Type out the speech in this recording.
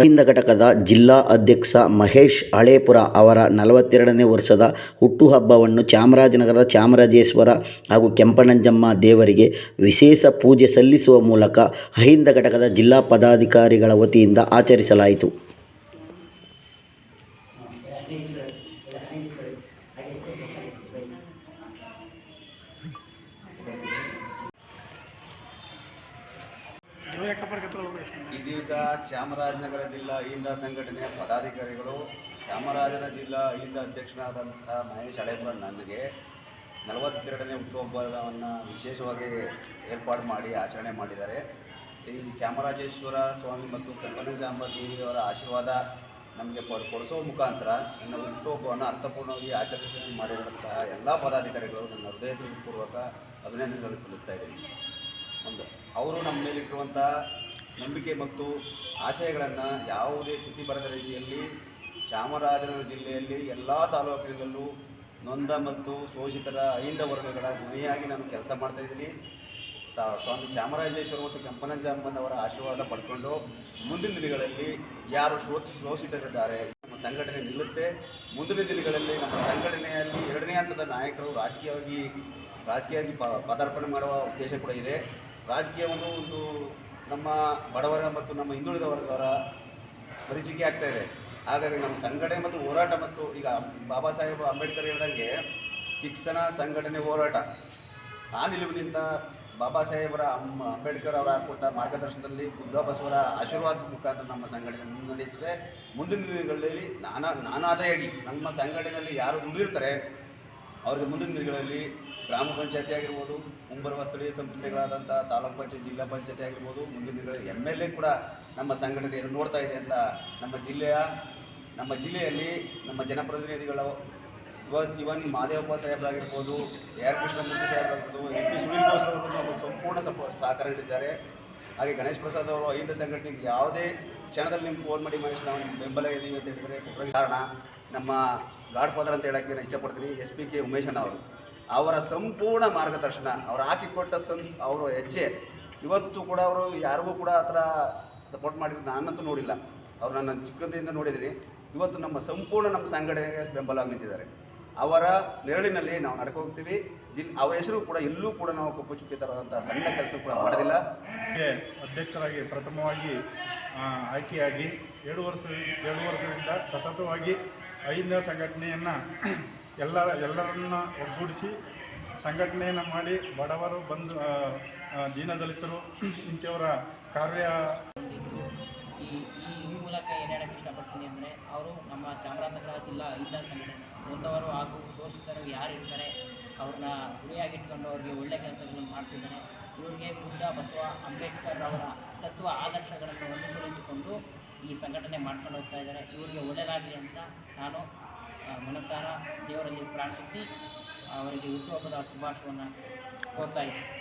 ಅಹಿಂದ ಘಟಕದ ಜಿಲ್ಲಾ ಅಧ್ಯಕ್ಷ ಮಹೇಶ್ ಹಳೇಪುರ ಅವರ ನಲವತ್ತೆರಡನೇ ವರ್ಷದ ಹುಟ್ಟುಹಬ್ಬವನ್ನು ಚಾಮರಾಜನಗರದ ಚಾಮರಾಜೇಶ್ವರ ಹಾಗೂ ಕೆಂಪನಂಜಮ್ಮ ದೇವರಿಗೆ ವಿಶೇಷ ಪೂಜೆ ಸಲ್ಲಿಸುವ ಮೂಲಕ ಅಹಿಂದ ಘಟಕದ ಜಿಲ್ಲಾ ಪದಾಧಿಕಾರಿಗಳ ವತಿಯಿಂದ ಆಚರಿಸಲಾಯಿತು. ಈ ದಿವಸ ಚಾಮರಾಜನಗರ ಜಿಲ್ಲಾ ಅಹಿಂದ ಸಂಘಟನೆಯ ಪದಾಧಿಕಾರಿಗಳು ಚಾಮರಾಜನಗರ ಜಿಲ್ಲಾ ಅಹಿಂದ ಅಧ್ಯಕ್ಷನಾದಂಥ ಮಹೇಶ್ ಹಳೇಪುರ ನನಗೆ ನಲವತ್ತೆರಡನೇ ಹುಟ್ಟುಹಬ್ಬವನ್ನು ವಿಶೇಷವಾಗಿ ಏರ್ಪಾಡು ಮಾಡಿ ಆಚರಣೆ ಮಾಡಿದ್ದಾರೆ. ಈ ಚಾಮರಾಜೇಶ್ವರ ಸ್ವಾಮಿ ಮತ್ತು ಕಲ್ಪನಜಾಂಬ ದೇವಿಯವರ ಆಶೀರ್ವಾದ ನಮಗೆ ಕೊಡಿಸೋ ಮುಖಾಂತರ ನನ್ನ ಹುಟ್ಟುಹಬ್ಬವನ್ನು ಅರ್ಥಪೂರ್ಣವಾಗಿ ಆಚರಣೆ ಮಾಡಿರುವಂತಹ ಎಲ್ಲ ಪದಾಧಿಕಾರಿಗಳು ನನ್ನ ಹೃದಯಪೂರ್ವಕ ಅಭಿನಂದನೆಗಳನ್ನು ಸಲ್ಲಿಸ್ತಾ ಇದ್ದೀನಿ. ಒಂದು. ಅವರು ನಮ್ಮ ಮೇಲಿಟ್ಟಿರುವಂಥ ನಂಬಿಕೆ ಮತ್ತು ಆಶಯಗಳನ್ನು ಯಾವುದೇ ಚ್ಯುತಿ ಬರದ ರೀತಿಯಲ್ಲಿ ಚಾಮರಾಜನಗರ ಜಿಲ್ಲೆಯಲ್ಲಿ ಎಲ್ಲ ತಾಲೂಕುಗಳಲ್ಲೂ ನೊಂದ ಮತ್ತು ಶೋಷಿತರ ಐಂದ ವರ್ಗಗಳ ಧ್ವನಿಯಾಗಿ ನಾನು ಕೆಲಸ ಮಾಡ್ತಾ ಇದ್ದೀನಿ. ತಾ, ಸ್ವಾಮಿ ಚಾಮರಾಜೇಶ್ವರ ಮತ್ತು ಕೆಂಪನಂಜಮ್ಮನವರ ಆಶೀರ್ವಾದ ಪಡ್ಕೊಂಡು ಮುಂದಿನ ದಿನಗಳಲ್ಲಿ ಯಾರು ಶೋಷಿ, ಶೋಷಿತರಿದ್ದಾರೆ, ನಮ್ಮ ಸಂಘಟನೆ ನಿಲ್ಲುತ್ತೆ. ಮುಂದಿನ ದಿನಗಳಲ್ಲಿ ನಮ್ಮ ಸಂಘಟನೆಯಲ್ಲಿ ಎರಡನೇ ಹಂತದ ನಾಯಕರು ರಾಜಕೀಯವಾಗಿ ರಾಜಕೀಯವಾಗಿ ಪದಾರ್ಪಣೆ ಮಾಡುವ ಉದ್ದೇಶ ಕೂಡ ಇದೆ. ರಾಜಕೀಯವನ್ನು ಒಂದು ನಮ್ಮ ಬಡವರ ಮತ್ತು ನಮ್ಮ ಹಿಂದುಳಿದ ವರ್ಗದವರ ಪರಿಚಿಕೆ ಆಗ್ತಾ ಇದೆ. ಹಾಗಾಗಿ ನಮ್ಮ ಸಂಘಟನೆ ಮತ್ತು ಹೋರಾಟ ಮತ್ತು ಈಗ ಬಾಬಾ ಸಾಹೇಬ್ ಅಂಬೇಡ್ಕರ್ ಹೇಳ್ದಂಗೆ ಶಿಕ್ಷಣ ಸಂಘಟನೆ ಹೋರಾಟ. ಆ ನಿಲುವಿನಿಂದ ಬಾಬಾ ಸಾಹೇಬರ ಅಮ್ಮ ಅಂಬೇಡ್ಕರ್ ಅವರ ಕೊಟ್ಟ ಮಾರ್ಗದರ್ಶನದಲ್ಲಿ ಬುದ್ಧ ಬಸವರ ಆಶೀರ್ವಾದ ಮುಖಾಂತರ ನಮ್ಮ ಸಂಘಟನೆ ಮುನ್ನಡೆಯುತ್ತದೆ ಮುಂದಿನ ದಿನಗಳಲ್ಲಿ ನಾನಾ ನಾನಾದಾಯಾಗಿ ನಮ್ಮ ಸಂಘಟನೆಯಲ್ಲಿ ಯಾರು ದುಡಿದಿರ್ತಾರೆ ಅವರಿಗೆ ಮುಂದಿನ ದಿನಗಳಲ್ಲಿ ಗ್ರಾಮ ಪಂಚಾಯತಿ ಆಗಿರ್ಬೋದು, ಮುಂಬರುವ ಸ್ಥಳೀಯ ಸಂಸ್ಥೆಗಳಾದಂಥ ತಾಲೂಕು ಪಂಚಾಯತ್, ಜಿಲ್ಲಾ ಪಂಚಾಯತಿ ಆಗಿರ್ಬೋದು, ಮುಂದಿನ ದಿನಗಳಲ್ಲಿ ಎಂ ಎಲ್ ಎ ಕೂಡ ನಮ್ಮ ಸಂಘಟನೆಯನ್ನು ನೋಡ್ತಾ ಇದೆ ಅಂತ ನಮ್ಮ ಜಿಲ್ಲೆಯ, ನಮ್ಮ ಜಿಲ್ಲೆಯಲ್ಲಿ ನಮ್ಮ ಜನಪ್ರತಿನಿಧಿಗಳು ಇವತ್ತು ಇವನ್ ಮಾದೇವಪ್ಪ ಸಾಹೇಬರಾಗಿರ್ಬೋದು ಎ ಆರ್ ಕೃಷ್ಣಮೂರ್ತಿ ಸಾಹೇಬರಾಗಿರ್ಬೋದು ಎಂ ಪಿ ಸುನೀಲ್ ಅವರು ಸಂಪೂರ್ಣ ಸಪೋ ಸಹಕಾರ ನೀಡಿದ್ದಾರೆ ಹಾಗೆ ಗಣೇಶ್ ಪ್ರಸಾದ್ ಅವರು ಅಹಿಂದ ಸಂಘಟನೆಗೆ ಯಾವುದೇ ಕ್ಷಣದಲ್ಲಿ ನಿಮ್ಗೆ ಫೋನ್ ಮಾಡಿ ಮಹೇಶ್, ನಾವು ಬೆಂಬಲ ಇದ್ದೀವಿ ಅಂತ ಹೇಳಿದರೆ ಕಾರಣ ನಮ್ಮ ಗಾಡ್ ಫಾದರ್ ಅಂತ ಹೇಳೋಕ್ಕೆ ನಾನು ಇಷ್ಟಪಡ್ತೀನಿ, ಎಸ್ ಪಿ ಕೆ ಉಮೇಶಣ್ಣ ಅವರು. ಅವರ ಸಂಪೂರ್ಣ ಮಾರ್ಗದರ್ಶನ, ಅವರು ಹಾಕಿಕೊಟ್ಟ ಸಂ, ಅವರು ಹೆಜ್ಜೆ ಇವತ್ತು ಕೂಡ ಅವರು ಯಾರಿಗೂ ಕೂಡ ಆ ಥರ ಸಪೋರ್ಟ್ ಮಾಡಿದ್ರು ನಾನಂತೂ ನೋಡಿಲ್ಲ. ಅವ್ರು ನನ್ನ ಚಿಕ್ಕದಿಂದ ನೋಡಿದ್ದೀನಿ. ಇವತ್ತು ನಮ್ಮ ಸಂಪೂರ್ಣ ನಮ್ಮ ಸಂಘಟನೆಗೆ ಬೆಂಬಲವಾಗಿ ನಿಂತಿದ್ದಾರೆ. ಅವರ ನೆರಳಿನಲ್ಲಿ ನಾವು ನಡ್ಕೊ ಹೋಗ್ತೀವಿ ಜಿಲ್, ಅವರ ಹೆಸರು ಕೂಡ ಎಲ್ಲೂ ಕೂಡ ನಾವು ಕಪ್ಪು ಚುಕ್ಕಿ ಸಣ್ಣ ಕೆಲಸ ಕೂಡ ಮಾಡೋದಿಲ್ಲ ಗೆ ಅಧ್ಯಕ್ಷರಾಗಿ ಪ್ರಥಮವಾಗಿ ಆಯ್ಕೆಯಾಗಿ ಏಳು ವರ್ಷ, ಏಳು ವರ್ಷದಿಂದ ಸತತವಾಗಿ ಐದನೇ ಸಂಘಟನೆಯನ್ನು ಎಲ್ಲ ಎಲ್ಲರನ್ನ ಒಗ್ಗೂಡಿಸಿ ಸಂಘಟನೆಯನ್ನು ಮಾಡಿ ಬಡವರು ಬಂದು ದೀನದಲಿತರು ಇಂಥವರ ಕಾರ್ಯ ಈ ಈ ಮೂಲಕ ಏನು ಹೇಳಕ್ಕೆ ಇಷ್ಟಪಡ್ತೀನಿ ಅಂದರೆ ಅವರು ನಮ್ಮ ಚಾಮರಾಜನಗರ ಜಿಲ್ಲಾ ಐದನೇ ಸಂಘಟನೆ. ಬಂದವರು ಹಾಗೂ ಶೋಷಿತರು ಯಾರು ಇರ್ತಾರೆ, ಅವ್ರನ್ನ ಗುರಿಯಾಗಿಟ್ಕೊಂಡು ಅವ್ರಿಗೆ ಒಳ್ಳೆ ಕೆಲಸಗಳನ್ನು ಮಾಡ್ತಿದ್ದಾರೆ. ಇವ್ರಿಗೆ ಬುದ್ಧ, ಬಸವ, ಅಂಬೇಡ್ಕರ್ ಅವರ ತತ್ವ ಆದರ್ಶಗಳನ್ನು ಅನುಸರಿಸಿಕೊಂಡು ಈ ಸಂಘಟನೆ ಮಾಡ್ಕೊಂಡು ಹೋಗ್ತಾ ಇದ್ದಾರೆ. ಇವರಿಗೆ ಒಳ್ಳೆಯದಾಗಲಿ ಅಂತ ನಾನು ಮನಸಾರ ದೇವರಲ್ಲಿ ಪ್ರಾರ್ಥಿಸಿ ಅವರಿಗೆ ಹುಟ್ಟುಹಬ್ಬದ ಶುಭಾಶಯವನ್ನು ಕೋರ್ತಾ ಇದ್ದೀನಿ.